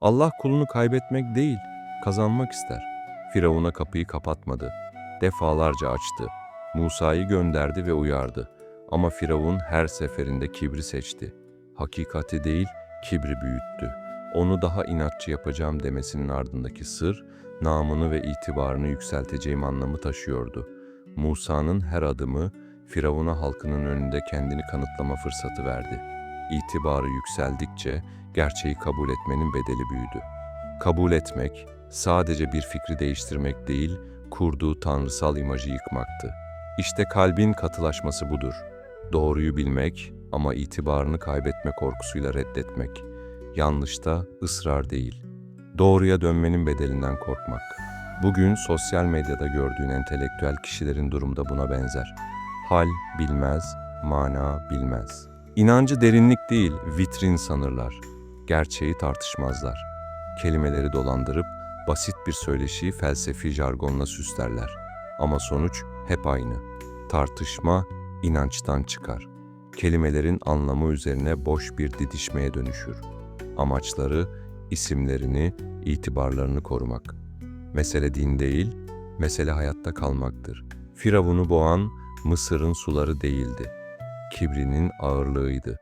Allah kulunu kaybetmek değil, kazanmak ister. Firavun'a kapıyı kapatmadı. Defalarca açtı. Musa'yı gönderdi ve uyardı. Ama Firavun her seferinde kibri seçti. Hakikati değil, kibri büyüttü. Onu daha inatçı yapacağım demesinin ardındaki sır, namını ve itibarını yükselteceğim anlamı taşıyordu. Musa'nın her adımı, Firavun'a halkının önünde kendini kanıtlama fırsatı verdi. İtibarı yükseldikçe gerçeği kabul etmenin bedeli büyüdü. Kabul etmek, sadece bir fikri değiştirmek değil, kurduğu tanrısal imajı yıkmaktı. İşte kalbin katılaşması budur. Doğruyu bilmek ama itibarını kaybetme korkusuyla reddetmek. Yanlışta ısrar değil. Doğruya dönmenin bedelinden korkmak. Bugün sosyal medyada gördüğün entelektüel kişilerin durumu da buna benzer. Hal bilmez, mana bilmez. İnancı derinlik değil, vitrin sanırlar. Gerçeği tartışmazlar. Kelimeleri dolandırıp basit bir söyleşiyi felsefi jargonla süslerler. Ama sonuç hep aynı. Tartışma inançtan çıkar. Kelimelerin anlamı üzerine boş bir didişmeye dönüşür. Amaçları isimlerini, itibarlarını korumak. Mesele din değil, mesele hayatta kalmaktır. Firavun'u boğan Mısır'ın suları değildi. Kibrinin ağırlığıydı.